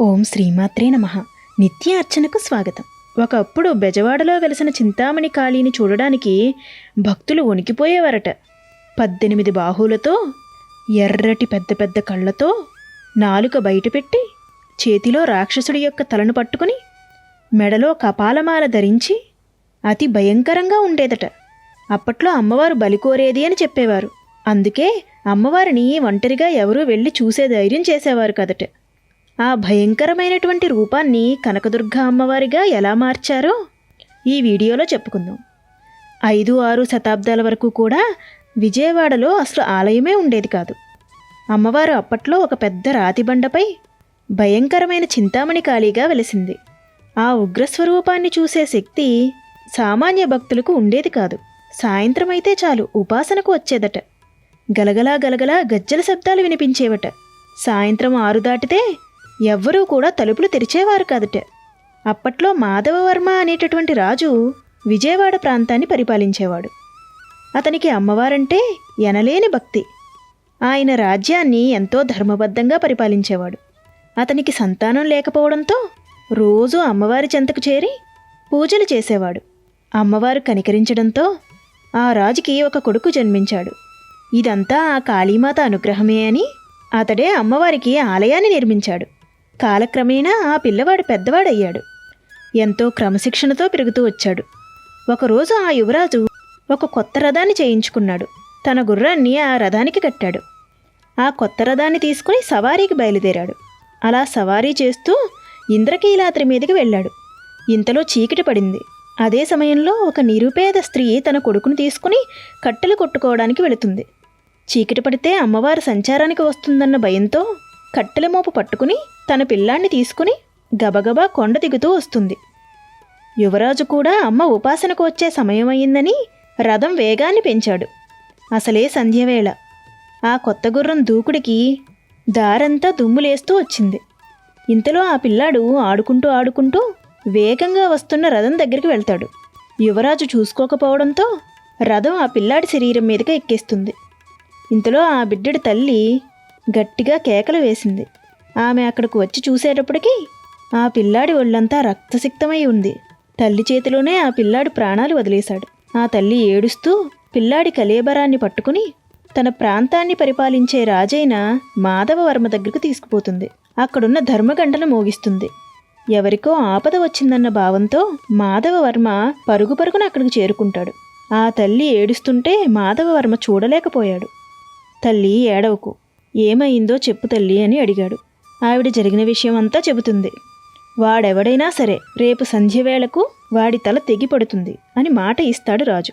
ఓం శ్రీమాత్రే నమ. నిత్య అర్చనకు స్వాగతం. ఒకప్పుడు బెజవాడలో వెలసిన చింతామణి కాళీని చూడడానికి భక్తులు వణికిపోయేవారట. పద్దెనిమిది బాహువులతో ఎర్రటి పెద్ద పెద్ద కళ్ళతో నాలుక బయటపెట్టి చేతిలో రాక్షసుడి యొక్క తలను పట్టుకుని మెడలో కపాలమాల ధరించి అతి భయంకరంగా ఉండేదట. అప్పట్లో అమ్మవారు బలి కోరేది అని చెప్పేవారు. అందుకే అమ్మవారిని ఒంటరిగా ఎవరూ వెళ్ళి చూసే ధైర్యం చేసేవారు కదట. ఆ భయంకరమైనటువంటి రూపాన్ని కనకదుర్గ అమ్మవారిగా ఎలా మార్చారో ఈ వీడియోలో చెప్పుకుందాం. ఐదు ఆరు శతాబ్దాల వరకు కూడా విజయవాడలో అసలు ఆలయమే ఉండేది కాదు. అమ్మవారు అప్పట్లో ఒక పెద్ద రాతి బండపై భయంకరమైన చింతామణి ఖాళీగా వెలిసింది. ఆ ఉగ్రస్వరూపాన్ని చూసే శక్తి సామాన్య భక్తులకు ఉండేది కాదు. సాయంత్రం అయితే చాలు ఉపాసనకు వచ్చేదట. గలగలా గలగలా గజ్జల శబ్దాలు వినిపించేవట. సాయంత్రం ఆరు దాటితే ఎవ్వరూ కూడా తలుపులు తెరిచేవారు కాదట. అప్పట్లో మాధవవర్మ అనేటటువంటి రాజు విజయవాడ ప్రాంతాన్ని పరిపాలించేవాడు. అతనికి అమ్మవారంటే ఎనలేని భక్తి. ఆయన రాజ్యాన్ని ఎంతో ధర్మబద్ధంగా పరిపాలించేవాడు. అతనికి సంతానం లేకపోవడంతో రోజూ అమ్మవారి చెంతకు చేరి పూజలు చేసేవాడు. అమ్మవారు కనికరించడంతో ఆ రాజుకి ఒక కొడుకు జన్మించాడు. ఇదంతా ఆ కాళీమాత అనుగ్రహమే అని అతడే అమ్మవారికి ఆలయాన్ని నిర్మించాడు. కాలక్రమేణా ఆ పిల్లవాడు పెద్దవాడయ్యాడు. ఎంతో క్రమశిక్షణతో పెరుగుతూ వచ్చాడు. ఒకరోజు ఆ యువరాజు ఒక కొత్త రథాన్ని చేయించుకున్నాడు. తన గుర్రాన్ని ఆ రథానికి కట్టాడు. ఆ కొత్త రథాన్ని తీసుకుని సవారీకి బయలుదేరాడు. అలా సవారీ చేస్తూ ఇంద్రకీలాద్రి మీదకి వెళ్ళాడు. ఇంతలో చీకటి పడింది. అదే సమయంలో ఒక నిరుపేద స్త్రీ తన కొడుకును తీసుకుని కట్టెలు కొట్టుకోవడానికి వెళుతుంది. చీకటి పడితే అమ్మవారు సంచారానికి వస్తుందన్న భయంతో కట్టెల మోపు పట్టుకుని తన పిల్లాన్ని తీసుకుని గబగబా కొండ దిగుతూ వస్తుంది. యువరాజు కూడా అమ్మ ఉపాసనకు వచ్చే సమయం అయిందని రథం వేగాన్ని పెంచాడు. అసలే సంధ్యవేళ. ఆ కొత్త గుర్రం దూకుడికి దారంతా దుమ్ములేస్తూ వచ్చింది. ఇంతలో ఆ పిల్లాడు ఆడుకుంటూ ఆడుకుంటూ వేగంగా వస్తున్న రథం దగ్గరికి వెళ్తాడు. యువరాజు చూసుకోకపోవడంతో రథం ఆ పిల్లాడి శరీరం మీదకి ఎక్కేస్తుంది. ఇంతలో ఆ బిడ్డడి తల్లి గట్టిగా కేకలు వేసింది. ఆమె అక్కడికి వచ్చి చూసేటప్పటికీ ఆ పిల్లాడి ఒళ్ళంతా రక్తసిక్తమై ఉంది. తల్లి చేతిలోనే ఆ పిల్లాడు ప్రాణాలు వదిలేశాడు. ఆ తల్లి ఏడుస్తూ పిల్లాడి కలేబరాన్ని పట్టుకుని తన ప్రాంతాన్ని పరిపాలించే రాజైన మాధవవర్మ దగ్గరకు తీసుకుపోతుంది. అక్కడున్న ధర్మగంటను మోగిస్తుంది. ఎవరికో ఆపద వచ్చిందన్న భావంతో మాధవవర్మ పరుగు పరుగున అక్కడికి చేరుకుంటాడు. ఆ తల్లి ఏడుస్తుంటే మాధవవర్మ చూడలేకపోయాడు. తల్లి ఏడవకు. ఏమైందో చెప్పు తల్లి అని అడిగాడు. ఆవిడ జరిగిన విషయం అంతా చెబుతుంది. వాడెవడైనా సరే రేపు సంధ్యవేళకు వాడి తల తెగిపడుతుంది అని మాట ఇస్తాడు రాజు.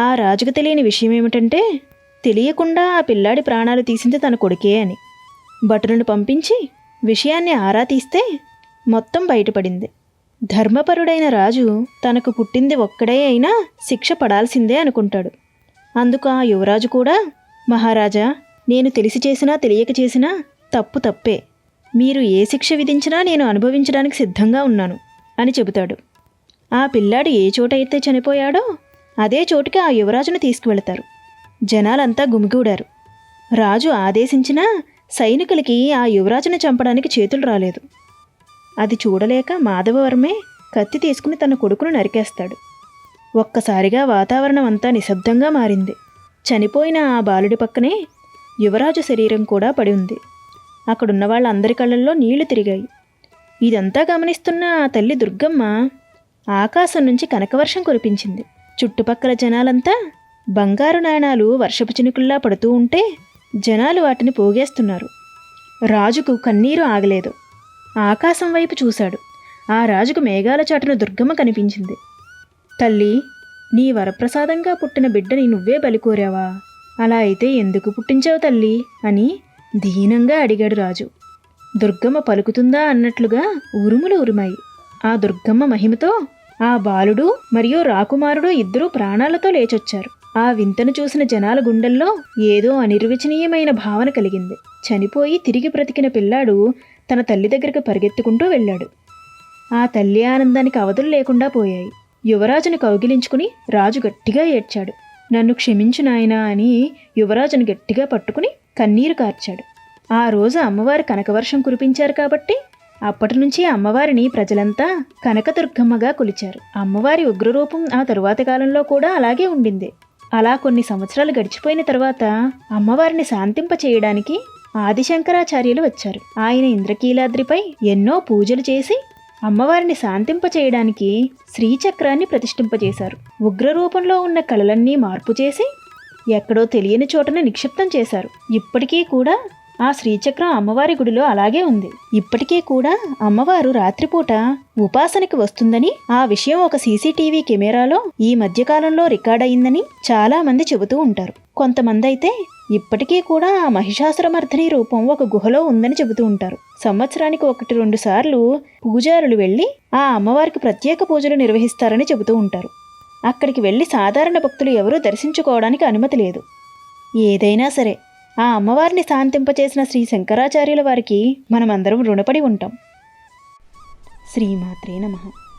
ఆ రాజుకు తెలియని విషయం ఏమిటంటే తెలియకుండా ఆ పిల్లాడి ప్రాణాలు తీసింది తన కొడుకే అని. భటులను పంపించి విషయాన్ని ఆరా తీస్తే మొత్తం బయటపడింది. ధర్మపరుడైన రాజు తనకు పుట్టింది ఒక్కడే అయినా శిక్ష పడాల్సిందే అనుకుంటాడు. అందుకు ఆ యువరాజు కూడా మహారాజా నేను తెలిసి చేసినా తెలియక చేసినా తప్పు తప్పే. మీరు ఏ శిక్ష విధించినా నేను అనుభవించడానికి సిద్ధంగా ఉన్నాను అని చెబుతాడు. ఆ పిల్లాడు ఏ చోట అయితే చనిపోయాడో అదే చోటుకి ఆ యువరాజును తీసుకువెళతారు. జనాలంతా గుమిగూడారు. రాజు ఆదేశించినా సైనికులకి ఆ యువరాజును చంపడానికి చేతులు రాలేదు. అది చూడలేక మాధవవర్మే కత్తి తీసుకుని తన కొడుకును నరికేస్తాడు. ఒక్కసారిగా వాతావరణం అంతా నిశ్శబ్దంగా మారింది. చనిపోయిన ఆ బాలుడి పక్కనే యువరాజు శరీరం కూడా పడి ఉంది. అక్కడున్న వాళ్ళందరి కళ్ళల్లో నీళ్ళు తిరిగాయి. ఇదంతా గమనిస్తున్న ఆ తల్లి దుర్గమ్మ ఆకాశం నుంచి కనకవర్షం కురిపించింది. చుట్టుపక్కల జనాలంతా బంగారు నాణాలు వర్షపు చినుకుల్లా పడుతూ ఉంటే జనాలు వాటిని పోగేస్తున్నారు. రాజుకు కన్నీరు ఆగలేదు. ఆకాశం వైపు చూశాడు. ఆ రాజుకు మేఘాల చాటున దుర్గమ్మ కనిపించింది. తల్లి నీ వరప్రసాదంగా పుట్టిన బిడ్డని నువ్వే బలికోరావా అలా అయితే ఎందుకు పుట్టించావు తల్లి? అని దీనంగా అడిగాడు రాజు. దుర్గమ్మ పలుకుతుందా అన్నట్లుగా ఉరుములు ఉరిమాయి. ఆ దుర్గమ్మ మహిమతో ఆ బాలుడు మరియు రాకుమారుడు ఇద్దరూ ప్రాణాలతో లేచొచ్చారు. ఆ వింతను చూసిన జనాల గుండెల్లో ఏదో అనిర్వచనీయమైన భావన కలిగింది. చనిపోయి తిరిగి బ్రతికిన పిల్లాడు తన తల్లి దగ్గరకు పరిగెత్తుకుంటూ వెళ్ళాడు. ఆ తల్లి ఆనందానికి అవధులు లేకుండా పోయాయి. యువరాజును కౌగిలించుకుని రాజు గట్టిగా ఏడ్చాడు. నన్ను క్షమించు నాయనా అని యువరాజును గట్టిగా పట్టుకుని కన్నీరు కార్చాడు. ఆ రోజు అమ్మవారు కనకవర్షం కురిపించారు కాబట్టి అప్పటి నుంచి అమ్మవారిని ప్రజలంతా కనకదుర్గమ్మగా కొలిచారు. అమ్మవారి ఉగ్రరూపం ఆ తరువాతి కాలంలో కూడా అలాగే ఉండింది. అలా కొన్ని సంవత్సరాలు గడిచిపోయిన తర్వాత అమ్మవారిని శాంతింప చేయడానికి ఆదిశంకరాచార్యులు వచ్చారు. ఆయన ఇంద్రకీలాద్రిపై ఎన్నో పూజలు చేసి అమ్మవారిని శాంతింప చేయడానికి శ్రీచక్రాన్ని ప్రతిష్ఠింపజేశారు. ఉగ్రరూపంలో ఉన్న కళలన్నీ మార్పు చేసి ఎక్కడో తెలియని చోటన నిక్షిప్తం చేశారు. ఇప్పటికీ కూడా ఆ శ్రీచక్రం అమ్మవారి గుడిలో అలాగే ఉంది. ఇప్పటికీ కూడా అమ్మవారు రాత్రిపూట ఉపాసనకి వస్తుందని ఆ విషయం ఒక సీసీటీవీ కెమెరాలో ఈ మధ్యకాలంలో రికార్డ్ అయిందని చాలామంది చెబుతూ ఉంటారు. కొంతమంది అయితే ఇప్పటికీ కూడా ఆ మహిషాసురమర్ధని రూపం ఒక గుహలో ఉందని చెబుతూ ఉంటారు. సంవత్సరానికి ఒకటి రెండు సార్లు పూజారులు వెళ్ళి ఆ అమ్మవారికి ప్రత్యేక పూజలు నిర్వహిస్తారని చెబుతూ ఉంటారు. అక్కడికి వెళ్ళి సాధారణ భక్తులు ఎవరూ దర్శించుకోవడానికి అనుమతి లేదు. ఏదైనా సరే ఆ అమ్మవారిని శాంతింపచేసిన శ్రీ శంకరాచార్యుల వారికి మనమందరం రుణపడి ఉంటాం. శ్రీమాత్రే నమః.